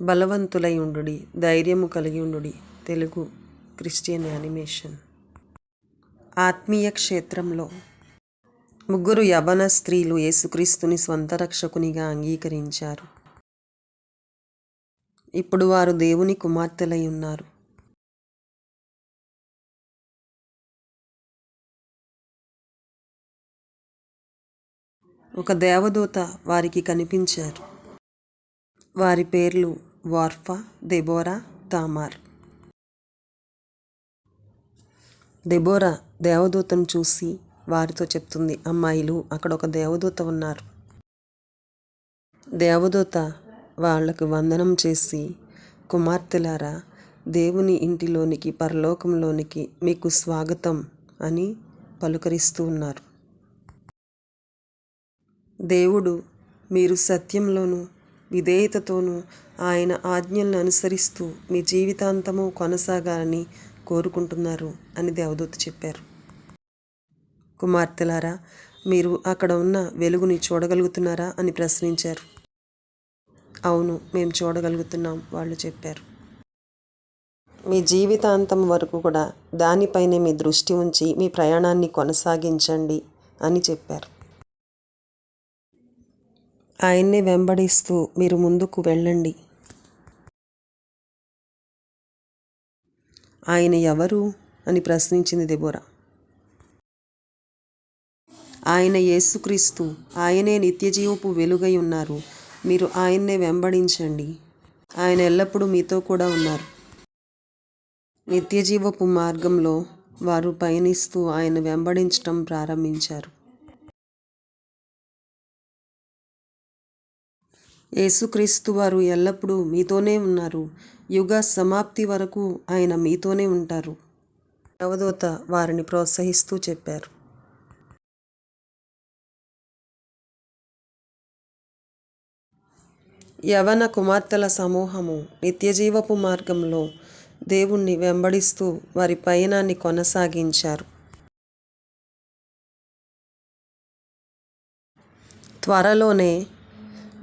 బలవంతులై ఉండుడి ధైర్యము కలిగి ఉండుడి తెలుగు క్రిస్టియన్ యానిమేషన్. ఆత్మీయ క్షేత్రంలో ముగ్గురు యవన స్త్రీలు యేసుక్రీస్తుని స్వంత రక్షకునిగా అంగీకరించారు. ఇప్పుడు వారు దేవుని కుమార్తెలై ఉన్నారు ఒక దేవదూత వారికి కనిపించారు. వారి పేర్లు వార్ఫా దెబోరా తామార్. దెబోరా దేవదూతను చూసి వారితో చెప్తుంది అమ్మాయిలు అక్కడ ఒక దేవదూత ఉన్నారు. దేవదూత వాళ్ళకు వందనం చేసి కుమార్తెలారా దేవుని ఇంటిలోనికి పరలోకంలోనికి మీకు స్వాగతం అని పలుకరిస్తూ ఉన్నారు. దేవుడు మీరు సత్యంలోనూ విధేయతతోనూ ఆయన ఆజ్ఞలను అనుసరిస్తూ మీ జీవితాంతము కొనసాగాలని కోరుకుంటున్నారు అని దేవదూత చెప్పారు. కుమార్తెలారా మీరు అక్కడ ఉన్న వెలుగుని చూడగలుగుతున్నారా అని ప్రశ్నించారు. అవును మేము చూడగలుగుతున్నాం వాళ్ళు చెప్పారు. మీ జీవితాంతం వరకు కూడా దానిపైనే మీ దృష్టి ఉంచి మీ ప్రయాణాన్ని కొనసాగించండి అని చెప్పారు. ఆయన్ని వెంబడిస్తూ మీరు ముందుకు వెళ్ళండి. ఆయన ఎవరు? అని ప్రశ్నించింది దెబోరా. ఆయన యేసుక్రీస్తు ఆయనే నిత్యజీవపు వెలుగై ఉన్నారు. మీరు ఆయన్నే వెంబడించండి. ఆయన ఎల్లప్పుడూ మీతో కూడా ఉన్నారు. నిత్యజీవపు మార్గంలో వారు పయనిస్తూ ఆయన వెంబడించటం ప్రారంభించారు. యేసుక్రీస్తు వారు ఎల్లప్పుడూ మీతోనే ఉన్నారు. యుగ సమాప్తి వరకు ఆయన మీతోనే ఉంటారు. నవదూత వారిని ప్రోత్సహిస్తూ చెప్పారు. యవన కుమార్తెల సమూహము నిత్యజీవపు మార్గంలో దేవుణ్ణి వెంబడిస్తూ వారి పయనాన్ని కొనసాగించారు. త్వరలోనే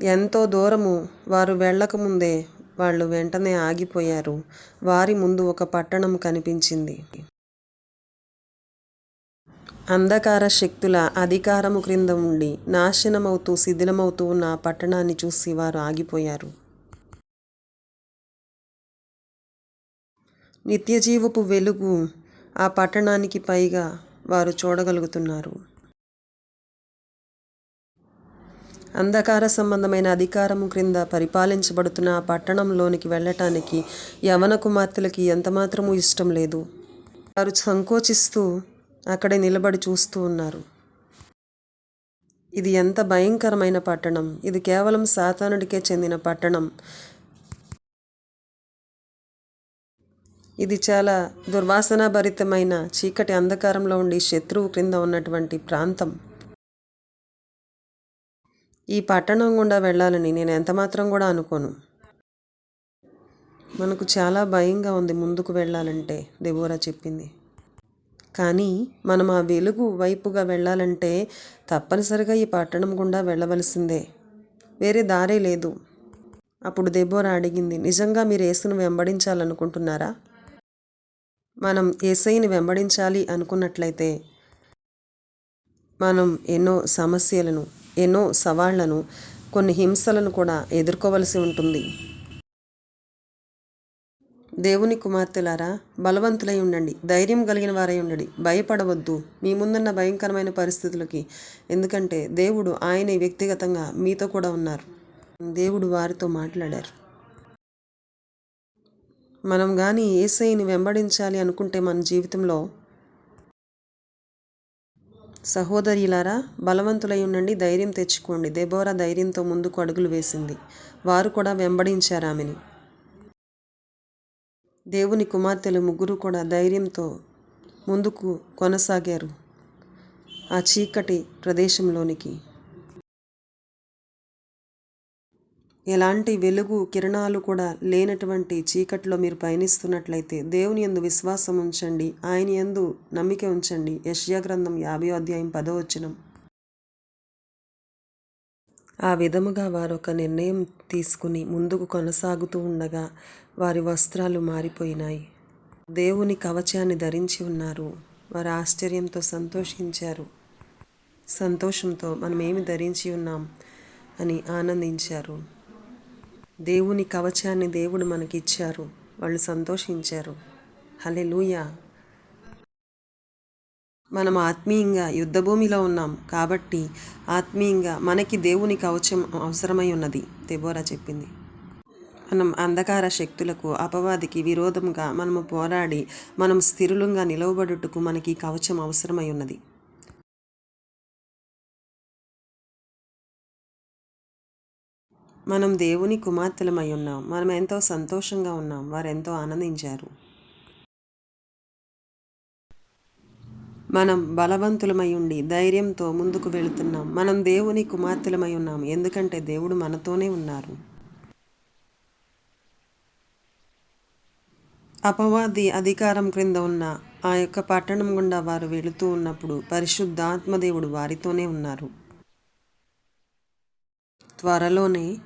ఎంతో దూరము వారు వెళ్ళకముందే వాళ్ళు వెంటనే ఆగిపోయారు. వారి ముందు ఒక పట్టణం కనిపించింది. అంధకార శక్తుల అధికారము క్రింద ఉండి నాశనమవుతూ శిథిలమవుతూ ఉన్న ఆ పట్టణాన్ని చూసి వారు ఆగిపోయారు. నిత్యజీవపు వెలుగు ఆ పట్టణానికి పైగా వారు చూడగలుగుతున్నారు. అంధకార సంబంధమైన అధికారము క్రింద పరిపాలించబడుతున్న ఆ పట్టణంలోనికి వెళ్ళటానికి యవన కుమార్తెలకి ఎంతమాత్రము ఇష్టం లేదు. వారు సంకోచిస్తూ అక్కడే నిలబడి చూస్తూ ఉన్నారు. ఇది ఎంత భయంకరమైన పట్టణం! ఇది కేవలం సాతానుడికే చెందిన పట్టణం. ఇది చాలా దుర్వాసనాభరితమైన చీకటి అంధకారంలో ఉండి శత్రువు క్రింద ఉన్నటువంటి ప్రాంతం. ఈ పట్టణం గుండా వెళ్ళాలని నేను ఎంతమాత్రం కూడా అనుకోను. మనకు చాలా భయంగా ఉంది ముందుకు వెళ్ళాలంటే దెబోరా చెప్పింది. కానీ మనం ఆ వెలుగు వైపుగా వెళ్ళాలంటే తప్పనిసరిగా ఈ పట్టణం గుండా వెళ్ళవలసిందే. వేరే దారే లేదు. అప్పుడు దెబోరా అడిగింది నిజంగా మీరు ఏసును వెంబడించాలనుకుంటున్నారా? మనం ఏసైని వెంబడించాలి అనుకున్నట్లయితే మనం ఎన్నో సమస్యలను ఎన్నో సవాళ్ళను కొన్ని హింసలను కూడా ఎదుర్కోవలసి ఉంటుంది. దేవుని కుమార్తెలారా బలవంతులై ఉండండి. ధైర్యం కలిగిన వారై ఉండండి. భయపడవద్దు. మీ ముందున్న భయంకరమైన పరిస్థితులకి. ఎందుకంటే దేవుడు ఆయనే వ్యక్తిగతంగా మీతో కూడా ఉన్నారు. దేవుడు వారితో మాట్లాడారు. మనం కానీ ఏసైని వెంబడించాలి అనుకుంటే మన జీవితంలో సహోదరిలారా బలవంతులై ఉండండి ధైర్యం తెచ్చుకోండి. దెబోరా ధైర్యంతో ముందుకు అడుగులు వేసింది. వారు కూడా వెంబడించారు ఆమెని. దేవుని కుమార్తెలు ముగ్గురు కూడా ధైర్యంతో ముందుకు కొనసాగారు. ఆ చీకటి ప్రదేశంలోనికి ఎలాంటి వెలుగు కిరణాలు కూడా లేనటువంటి చీకట్లో మీరు పయనిస్తున్నట్లయితే దేవుని ఎందు విశ్వాసం ఉంచండి. ఆయన ఎందు నమ్మిక ఉంచండి. యష్యా గ్రంథం యాభై అధ్యాయం పదో ఆ విధముగా వారు ఒక నిర్ణయం తీసుకుని ముందుకు కొనసాగుతూ ఉండగా వారి వస్త్రాలు మారిపోయినాయి. దేవుని కవచాన్ని ధరించి ఉన్నారు. వారు ఆశ్చర్యంతో సంతోషించారు. సంతోషంతో మనం ఏమి ధరించి ఉన్నాం అని ఆనందించారు. దేవుని కవచాన్ని దేవుడు మనకిచ్చారు. వాళ్ళు సంతోషించారు. హలే లూయ మనం ఆత్మీయంగా యుద్ధభూమిలో ఉన్నాం కాబట్టి ఆత్మీయంగా మనకి దేవుని కవచం అవసరమై ఉన్నది. దెబోరా చెప్పింది. మనం అంధకార శక్తులకు అపవాదికి విరోధంగా మనము పోరాడి మనం స్థిరులంగా నిలవబడుటకు మనకి కవచం అవసరమై ఉన్నది. మనం దేవుని కుమార్తెలమై ఉన్నాం. మనం ఎంతో సంతోషంగా ఉన్నాం. వారు ఎంతో ఆనందించారు. మనం బలవంతులమై ఉండి ధైర్యంతో ముందుకు వెళుతున్నాం. మనం దేవుని కుమార్తెలమై ఉన్నాం. ఎందుకంటే దేవుడు మనతోనే ఉన్నారు. అపవాది అధికారం క్రింద ఉన్న ఆ యొక్క పట్టణం గుండా వారు వెళుతూ ఉన్నప్పుడు పరిశుద్ధాత్మదేవుడు వారితోనే ఉన్నారు. త్వరలోనే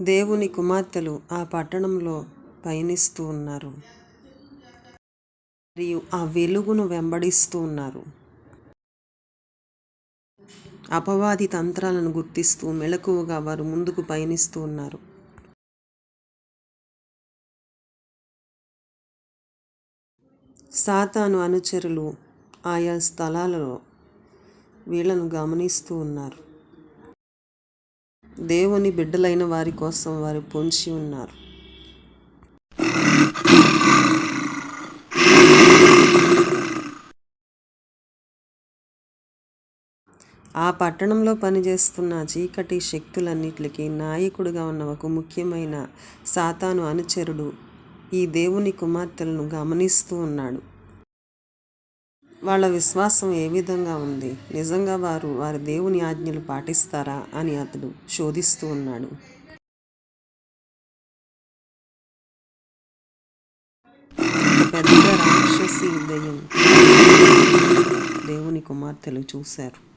దేవుని కుమార్తెలు ఆ పట్టణంలో పయనిస్తూ ఉన్నారు. మరియు ఆ వెలుగును వెంబడిస్తూ ఉన్నారు. అపవాది తంత్రాలను గుర్తిస్తూ మెలకువగా వారు ముందుకు పయనిస్తూ ఉన్నారు. సాతాను అనుచరులు ఆయా స్థలాలలో వీళ్ళను గమనిస్తూ ఉన్నారు. దేవుని బిడ్డలైన వారి కోసం వారు పొంచి ఉన్నారు. ఆ పట్టణంలో పనిచేస్తున్న చీకటి శక్తులన్నిటికీ నాయకుడిగా ఉన్న ఒక ముఖ్యమైన సాతాను అనుచరుడు ఈ దేవుని కుమార్తెలను గమనిస్తూ ఉన్నాడు. వాళ్ళ విశ్వాసం ఏ విధంగా ఉంది? నిజంగా వారు వారి దేవుని ఆజ్ఞలు పాటిస్తారా అని అతడు శోధిస్తూ ఉన్నాడు. పెద్ద రాక్షసి ఉదయం దేవుని కుమార్తెలు చూశారు.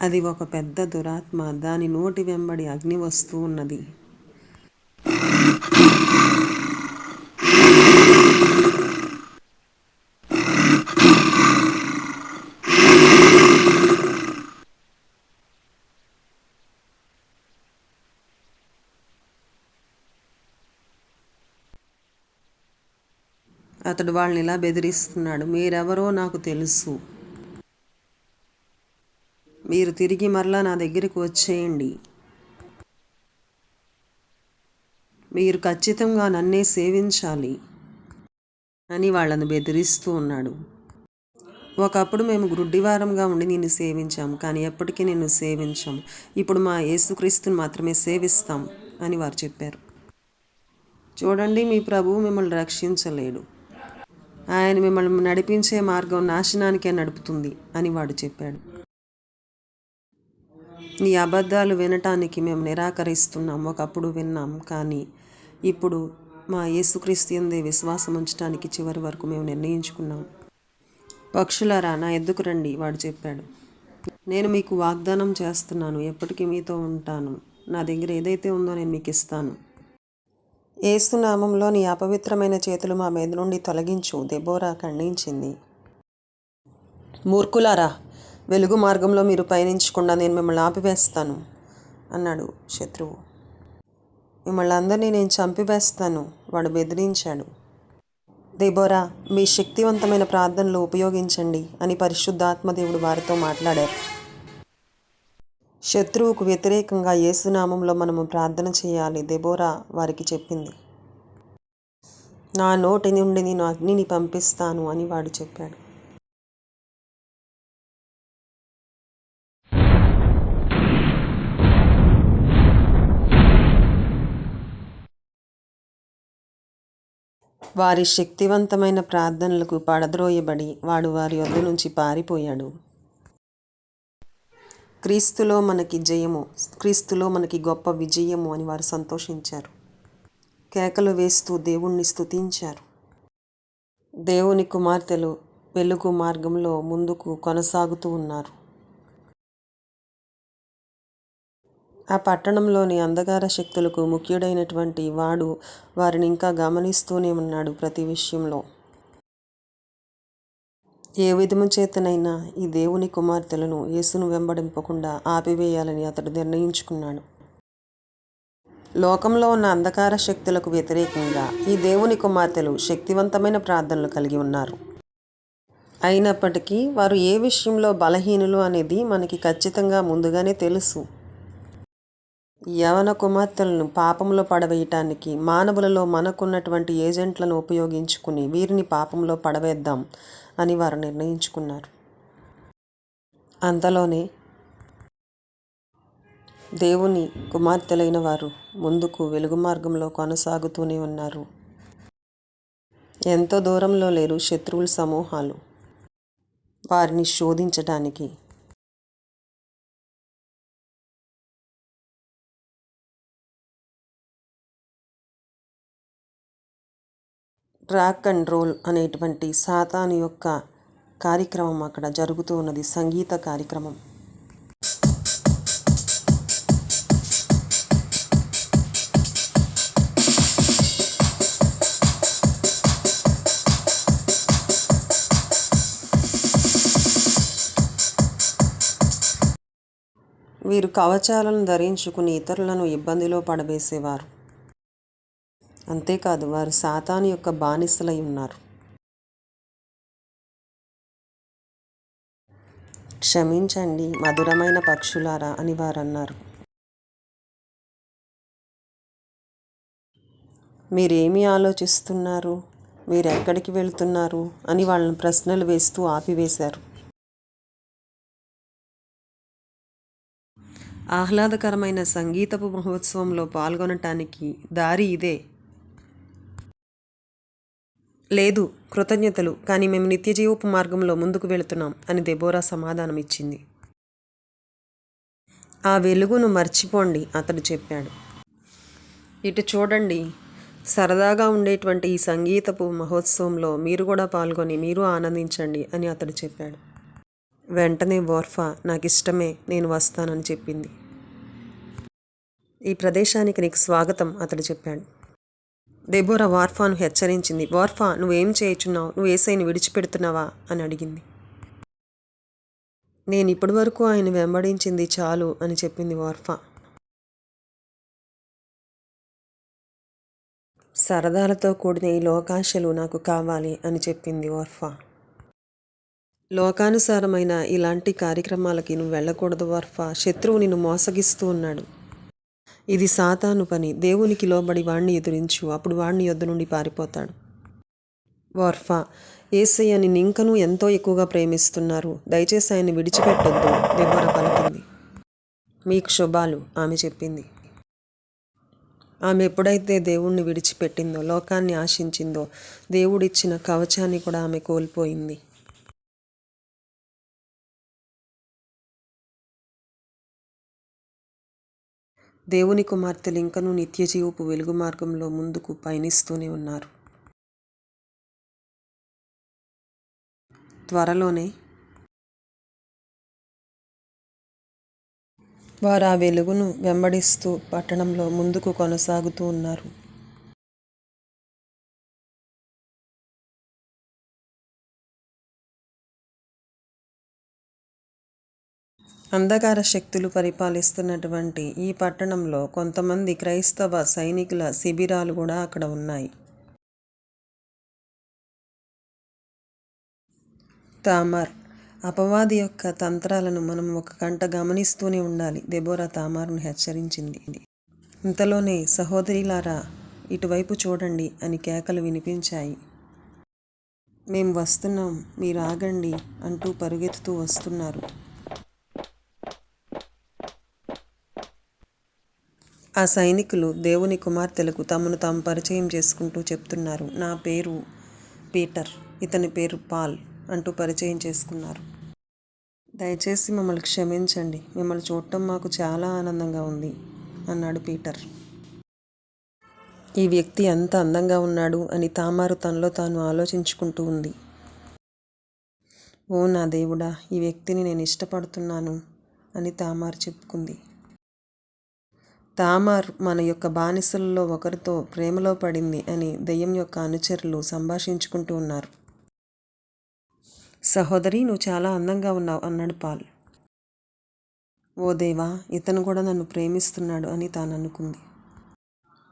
అది ఒక పెద్ద దురాత్మ. దాని నోటి వెంబడి అగ్ని వస్తూ ఉన్నది. అతడు వాళ్ళని ఇలా బెదిరిస్తున్నాడు. మీరెవరో నాకు తెలుసు. మీరు తిరిగి మరలా నా దగ్గరికి వచ్చేయండి. మీరు ఖచ్చితంగా నన్నే సేవించాలి అని వాళ్ళను బెదిరిస్తూ ఉన్నాడు. ఒకప్పుడు మేము గ్రుడ్డివారంగా ఉండి నిన్ను సేవించాం కానీ ఎప్పటికీ నిన్ను సేవించాం. ఇప్పుడు మా యేసుక్రీస్తుని మాత్రమే సేవిస్తాం అని వారు చెప్పారు. చూడండి మీ ప్రభువు మిమ్మల్ని రక్షించలేడు. ఆయన మిమ్మల్ని నడిపించే మార్గం నాశనానికే నడుపుతుంది అని వాడు చెప్పాడు. నీ అబద్ధాలు వినటానికి మేము నిరాకరిస్తున్నాం. ఒకప్పుడు విన్నాం కానీ ఇప్పుడు మా యేసుక్రీస్తు ఎందే విశ్వాసం ఉంచడానికి చివరి వరకు మేము నిర్ణయించుకున్నాం. పక్షులారా నా ఎద్దుకు రండి వాడు చెప్పాడు. నేను మీకు వాగ్దానం చేస్తున్నాను. ఎప్పటికీ మీతో ఉంటాను. నా దగ్గర ఏదైతే ఉందో నేను మీకు ఇస్తాను. ఏసునామంలో నీ అపవిత్రమైన చేతులు మా మీద నుండి తొలగించు దెబోరా ఖండించింది. మూర్ఖులారా వెలుగు మార్గంలో మీరు పయనించకుండా నేను మిమ్మల్ని ఆపివేస్తాను అన్నాడు శత్రువు. మిమ్మల్ని అందరినీ నేను చంపివేస్తాను వాడు బెదిరించాడు. దేబోరా మీ శక్తివంతమైన ప్రార్థనలు ఉపయోగించండి అని పరిశుద్ధాత్మదేవుడు వారితో మాట్లాడారు. శత్రువుకు వ్యతిరేకంగా యేసునామంలో మనము ప్రార్థన చేయాలి దెబోరా వారికి చెప్పింది. నా నోటి నుండి నేను అగ్నిని పంపిస్తాను అని వాడు చెప్పాడు. వారి శక్తివంతమైన ప్రార్థనలకు పడద్రోయబడి వాడు వారి వద్ద నుంచి పారిపోయాడు. క్రీస్తులో మనకి జయము క్రీస్తులో మనకి గొప్ప విజయము అని వారు సంతోషించారు. కేకలు వేస్తూ దేవుణ్ణి స్తుతించారు. దేవుని కుమార్తెలు వెలుగు మార్గంలో ముందుకు కొనసాగుతూ ఉన్నారు. ఆ పట్టణంలోని అంధకార శక్తులకు ముఖ్యుడైనటువంటి వాడు వారిని ఇంకా గమనిస్తూనే ఉన్నాడు ప్రతి విషయంలో. ఏ విధము చేతనైనా ఈ దేవుని కుమార్తెలను యేసును వెంబడింపకుండా ఆపివేయాలని అతడు నిర్ణయించుకున్నాడు. లోకంలో ఉన్న అంధకార శక్తులకు వ్యతిరేకంగా ఈ దేవుని కుమార్తెలు శక్తివంతమైన ప్రార్థనలు కలిగి ఉన్నారు. అయినప్పటికీ వారు ఏ విషయంలో బలహీనులు అనేది మనకి ఖచ్చితంగా ముందుగానే తెలుసు. యవన కుమార్తెలను పాపంలో పడవేయటానికి మానవులలో మనకున్నటువంటి ఏజెంట్లను ఉపయోగించుకుని వీరిని పాపంలో పడవేద్దాం అని వారు నిర్ణయించుకున్నారు. అంతలోనే దేవుని కుమార్తెలైన వారు ముందుకు వెలుగు మార్గంలో కొనసాగుతూనే ఉన్నారు. ఎంతో దూరంలో లేరు శత్రువుల సమూహాలు. వారిని శోధించడానికి ట్రాక్ అండ్ రోల్ అనేటువంటి సాతాను యొక్క కార్యక్రమం అక్కడ జరుగుతూ ఉన్నది సంగీత కార్యక్రమం. వీరు కవచాలను ధరించుకుని ఇతరులను ఇబ్బందిలో పడవేసేవారు అంతేకాదు వారు సాతాను యొక్క బానిసలై ఉన్నారు. క్షమించండి మధురమైన పక్షులారా అని వారు అన్నారు మీరేమి ఆలోచిస్తున్నారు? మీరు ఎక్కడికి వెళ్తున్నారు? అని వాళ్ళని ప్రశ్నలు వేస్తూ ఆపివేశారు. ఆహ్లాదకరమైన సంగీతపు మహోత్సవంలో పాల్గొనటానికి దారి ఇదే. లేదు కృతజ్ఞతలు కానీ మేము నిత్యజీవపు మార్గంలో ముందుకు వెళుతున్నాం అని దెబోరా సమాధానం ఇచ్చింది ఆ వెలుగును మర్చిపోండి అతడు చెప్పాడు. ఇటు చూడండి సరదాగా ఉండేటువంటి ఈ సంగీతపు మహోత్సవంలో మీరు కూడా పాల్గొని మీరు ఆనందించండి అని అతడు చెప్పాడు. వెంటనే వోర్ఫా నాకు ఇష్టమే నేను వస్తానని చెప్పింది. ఈ ప్రదేశానికి నీకు స్వాగతం అతడు చెప్పాడు. దెబోరా వార్ఫాను హెచ్చరించింది. వార్ఫా నువ్వేం చేయుచున్నావు? నువ్వు ఏసైని విడిచిపెడుతున్నావా? అని అడిగింది. నేను ఇప్పటి వరకు ఆయన వెంబడించింది చాలు అని చెప్పింది వార్ఫా. సరదాలతో కూడిన ఈ లోకాశలు నాకు కావాలి అని చెప్పింది వార్ఫా. లోకానుసారమైన ఇలాంటి కార్యక్రమాలకి నువ్వు వెళ్ళకూడదు వార్ఫా. శత్రువు నిన్ను మోసగిస్తూ ఉన్నాడు. ఇది సాతాను పని. దేవునికి లోబడి వాణ్ణి ఎదురించు. అప్పుడు వాణ్ణి యొద్ద నుండి పారిపోతాడు. వార్ఫా ఏసయ్యని నింకను ఎంతో ఎక్కువగా ప్రేమిస్తున్నారు. దయచేసి ఆయన్ని విడిచిపెట్టొద్దు. దెబ్బర పలికింది. మీకు శుభాలు ఆమె చెప్పింది. ఆమె ఎప్పుడైతే దేవుణ్ణి విడిచిపెట్టిందో లోకాన్ని ఆశించిందో దేవుడిచ్చిన కవచాన్ని కూడా ఆమె కోల్పోయింది. దేవుని కుమార్తెలు ఇంకనూ నిత్యజీవపు వెలుగు మార్గంలో ముందుకు పయనిస్తూనే ఉన్నారు. త్వరలోనే వారు ఆ వెలుగును వెంబడిస్తూ పట్టణంలో ముందుకు కొనసాగుతూ ఉన్నారు. అంధకార శక్తులు పరిపాలిస్తున్నటువంటి ఈ పట్టణంలో కొంతమంది క్రైస్తవ సైనికుల శిబిరాలు కూడా అక్కడ ఉన్నాయి. తామార్. అపవాది యొక్క తంత్రాలను మనం ఒక గంట గమనిస్తూనే ఉండాలి. దెబోరా తామార్ను హెచ్చరించింది. ఇంతలోనే సహోదరిలారా ఇటువైపు చూడండి అని కేకలు వినిపించాయి. మేము వస్తున్నాం మీరు ఆగండి అంటూ పరుగెత్తుతూ వస్తున్నారు. ఆ సైనికులు దేవుని కుమార్తెలకు తమను తాము పరిచయం చేసుకుంటూ చెప్తున్నారు. నా పేరు పీటర్ ఇతని పేరు పాల్ అంటూ పరిచయం చేసుకున్నారు. దయచేసి మమ్మల్ని క్షమించండి. మిమ్మల్ని చూడటం మాకు చాలా ఆనందంగా ఉంది అన్నాడు పీటర్. ఈ వ్యక్తి ఎంత అందంగా ఉన్నాడు అని తామారు తనలో తాను ఆలోచించుకుంటూ ఉంది. ఓ నా దేవుడా ఈ వ్యక్తిని నేను ఇష్టపడుతున్నాను అని తామారు చెప్పుకుంది. తామార్ మన యొక్క బానిసల్లో ఒకరితో ప్రేమలో పడింది అని దెయ్యం యొక్క అనుచరులు సంభాషించుకుంటూ ఉన్నారు. సహోదరి నువ్వు చాలా అందంగా ఉన్నావు అన్నాడు పాల్. ఓ దేవా ఇతను కూడా నన్ను ప్రేమిస్తున్నాడు అని తాను అనుకుంది.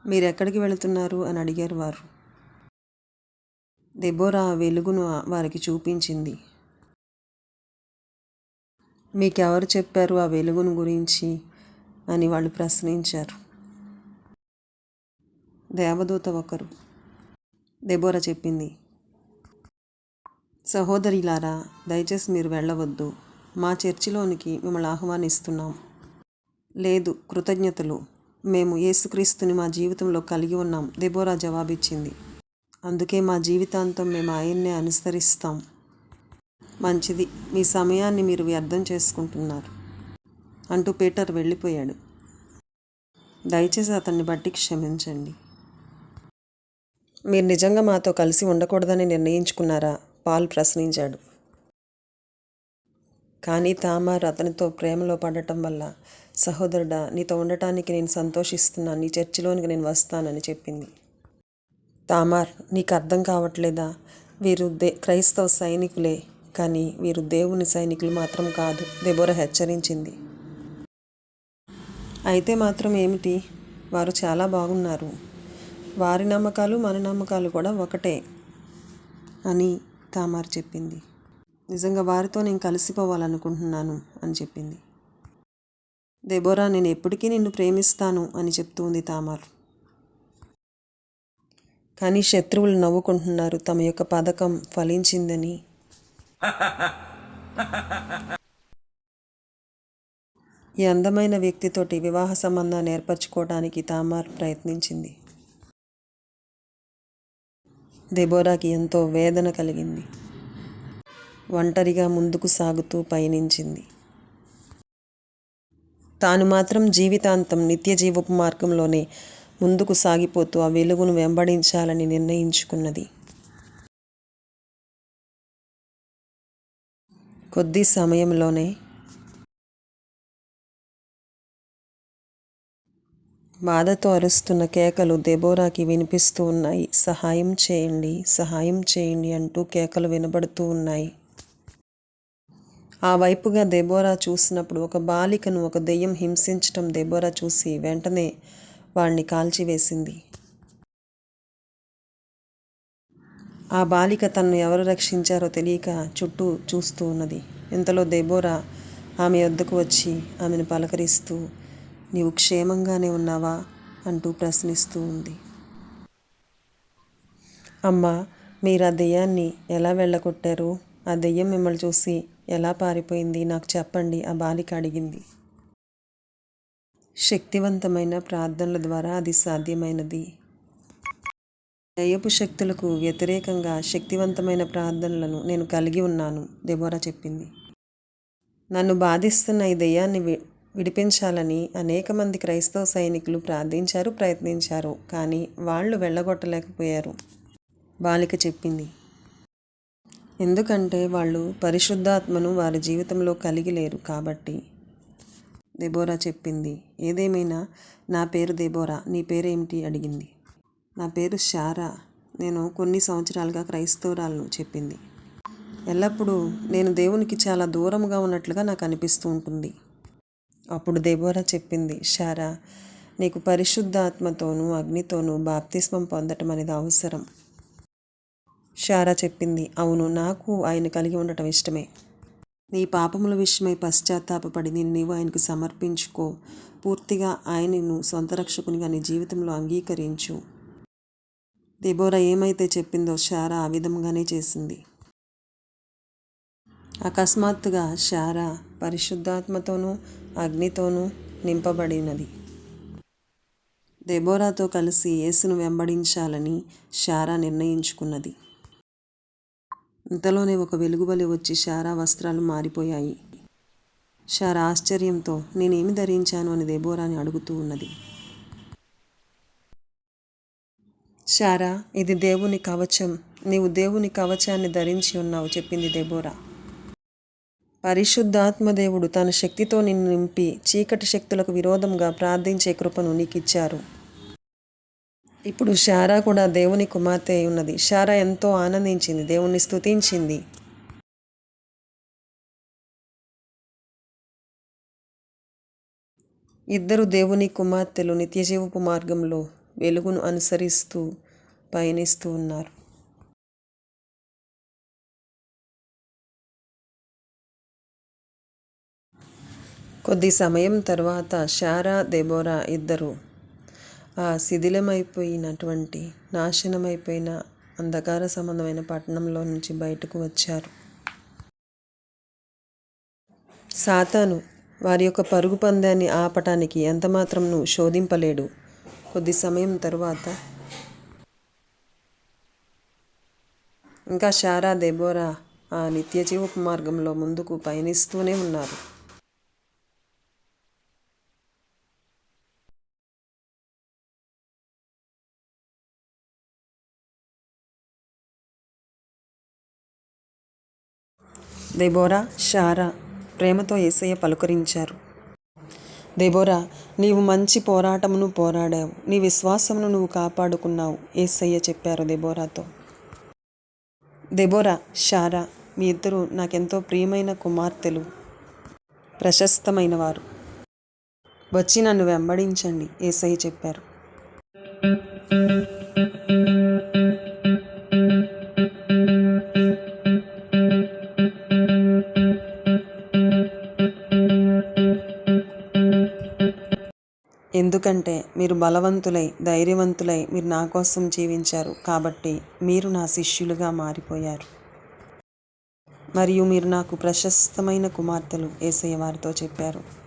మీరు ఎక్కడికి వెళుతున్నారు అని అడిగారు వారు. దెబోరా ఆ వెలుగును వారికి చూపించింది. మీకెవరు చెప్పారు ఆ వెలుగును గురించి? అని వాళ్ళు ప్రశ్నించారు. దేవదూత ఒకరు దెబోరా చెప్పింది సహోదరిలారా దయచేసి మీరు వెళ్ళవద్దు. మా చర్చిలోనికి మిమ్మల్ని ఆహ్వానిస్తున్నాం. లేదు కృతజ్ఞతలు. మేము యేసుక్రీస్తుని మా జీవితంలో కలిగి ఉన్నాం దెబోరా జవాబిచ్చింది. అందుకే మా జీవితాంతం మేము ఆయన్నే అనుసరిస్తాం. మంచిది. మీ సమయాన్ని మీరు వ్యర్థం చేసుకుంటున్నారు. అంటూ పీటర్ వెళ్ళిపోయాడు. దయచేసి అతన్ని బట్టి క్షమించండి. మీరు నిజంగా మాతో కలిసి ఉండకూడదని నిర్ణయించుకున్నారా? పాల్ ప్రశ్నించాడు. కానీ తామార్ అతనితో ప్రేమలో పడటం వల్ల సహోదరుడా నీతో ఉండటానికి నేను సంతోషిస్తున్నాను. నీ చర్చిలోనికి నేను వస్తానని చెప్పింది. తామార్ నీకు అర్థం కావట్లేదా? వీరు దే క్రైస్తవ సైనికులే కానీ వీరు దేవుని సైనికులు మాత్రం కాదు దెబోర హెచ్చరించింది. అయితే మాత్రం ఏమిటి? వారు చాలా బాగున్నారు. వారి నమ్మకాలు మన నమ్మకాలు కూడా ఒకటే అని తామార్ చెప్పింది. నిజంగా వారితో నేను కలిసిపోవాలనుకుంటున్నాను అని చెప్పింది. దెబోరా నేను ఎప్పటికీ నిన్ను ప్రేమిస్తాను అని చెప్తుంది తామార్. కానీ శత్రువులు నవ్వుకుంటున్నారు. తమ యొక్క పథకం ఫలించిందని. ఈ అందమైన వ్యక్తితోటి వివాహ సంబంధాన్ని ఏర్పరచుకోవడానికి తామార్ ప్రయత్నించింది. దెబోరాకి ఎంతో వేదన కలిగింది. ఒంటరిగా ముందుకు సాగుతూ పయనించింది. తాను మాత్రం జీవితాంతం నిత్య జీవపు మార్గంలోనే ముందుకు సాగిపోతూ ఆ వెలుగును వెంబడించాలని నిర్ణయించుకున్నది. కొద్ది సమయంలోనే బాధతో అరుస్తున్న కేకలు దెబోరాకి వినిపిస్తూ ఉన్నాయి. సహాయం చేయండి సహాయం చేయండి అంటూ కేకలు వినబడుతూ ఉన్నాయి. ఆ వైపుగా దెబోరా చూసినప్పుడు ఒక బాలికను ఒక దెయ్యం హింసించటం దెబోరా చూసి వెంటనే వాణ్ణి కాల్చివేసింది. ఆ బాలిక తన్ను ఎవరు రక్షించారో తెలియక చుట్టూ చూస్తూ ఉన్నది. ఇంతలో దెబోరా ఆమె వద్దకు వచ్చి ఆమెను పలకరిస్తూ నీవు క్షేమంగానే ఉన్నావా అంటూ ప్రశ్నిస్తూ ఉంది. అమ్మ మీరు ఆ దెయ్యాన్ని ఎలా వెళ్ళగొట్టారు? ఆ దెయ్యం మిమ్మల్ని చూసి ఎలా పారిపోయింది? నాకు చెప్పండి ఆ బాలిక అడిగింది. శక్తివంతమైన ప్రార్థనల ద్వారా అది సాధ్యమైనది. దయ్యపు శక్తులకు వ్యతిరేకంగా శక్తివంతమైన ప్రార్థనలను నేను కలిగి ఉన్నాను దెబోరా చెప్పింది. నన్ను బాధిస్తున్న ఈ దెయ్యాన్ని విడిపించాలని అనేక మంది క్రైస్తవ సైనికులు ప్రార్థించారు ప్రయత్నించారు కానీ వాళ్ళు వెళ్ళగొట్టలేకపోయారు. బాలిక చెప్పింది ఎందుకంటే వాళ్ళు పరిశుద్ధాత్మను వారి జీవితంలో కలిగి లేరు కాబట్టి. దెబోరా చెప్పింది ఏదేమైనా నా పేరు దెబోరా నీ పేరేమిటి? అడిగింది. నా పేరు షారా నేను కొన్ని సంవత్సరాలుగా క్రైస్తవురాలను చెప్పింది. ఎల్లప్పుడూ నేను దేవునికి చాలా దూరంగా ఉన్నట్లుగా నాకు అనిపిస్తూ ఉంటుంది. అప్పుడు దెబోరా చెప్పింది షారా నీకు పరిశుద్ధాత్మతోనూ అగ్నితోనూ బాప్తిస్మం పొందటం అనేది అవసరం. షారా చెప్పింది అవును నాకు ఆయన కలిగి ఉండటం ఇష్టమే. నీ పాపముల విషయమై పశ్చాత్తాపడి నేను నీవు ఆయనకు సమర్పించుకో. పూర్తిగా ఆయనను సొంత రక్షకునిగా నీ జీవితంలో అంగీకరించు. దెబోరా ఏమైతే చెప్పిందో షారా ఆ విధంగానే చేసింది. అకస్మాత్తుగా షారా పరిశుద్ధాత్మతోనూ అగ్నితోనూ నింపబడినది. దెబోరాతో కలిసి యేసును వెంబడించాలని షారా నిర్ణయించుకున్నది. ఇంతలోనే ఒక వెలుగుబలి వచ్చి షారా వస్త్రాలు మారిపోయాయి. షారా ఆశ్చర్యంతో నేనేమి ధరించాను అని దెబోరాని అడుగుతూ ఉన్నది. శారా ఇది దేవుని కవచం. నీవు దేవుని కవచాన్ని ధరించి ఉన్నావు చెప్పింది దెబోరా. పరిశుద్ధాత్మదేవుడు తన శక్తితో నిన్ను నింపి చీకటి శక్తులకు విరోధంగా ప్రార్థించే కృపను నీకిచ్చారు. ఇప్పుడు శారా కూడా దేవుని కుమార్తె అయి ఉన్నది. శారా ఎంతో ఆనందించింది. దేవుణ్ణి స్తుతించింది. ఇద్దరు దేవుని కుమార్తెలు నిత్యజీవపు మార్గంలో వెలుగును అనుసరిస్తూ పయనిస్తూ ఉన్నారు. కొద్ది సమయం తర్వాత శారా దెబోరా ఇద్దరు ఆ శిథిలమైపోయినటువంటి నాశనమైపోయిన అంధకార సంబంధమైన పట్టణంలో నుంచి బయటకు వచ్చారు. సాతాను వారి యొక్క పరుగు పందాన్ని ఆపటానికి ఎంతమాత్రంను శోధింపలేడు. కొద్ది సమయం తరువాత ఇంకా శారా దెబోరా ఆ నిత్యజీవపు మార్గంలో ముందుకు పయనిస్తూనే ఉన్నారు. దెబోరా షారా ప్రేమతో ఏసయ్య పలుకరించారు. దెబోరా నీవు మంచి పోరాటమును పోరాడావు. నీ విశ్వాసమును నువ్వు కాపాడుకున్నావు. ఏసయ్య చెప్పారు దెబోరాతో. దెబోరా షారా మీ ఇద్దరు నాకెంతో ప్రియమైన కుమార్తెలు. ప్రశస్తమైన వారు వచ్చి నన్ను వెంబడించండి ఏసయ్య చెప్పారు. మీరు బలవంతులై ధైర్యవంతులై మీరు నా కోసం జీవించారు కాబట్టి మీరు నా శిష్యులుగా మారిపోయారు. మరియు మీరు నాకు ప్రశస్తమైన కుమార్తెలు ఏసయ్య వారితో చెప్పారు.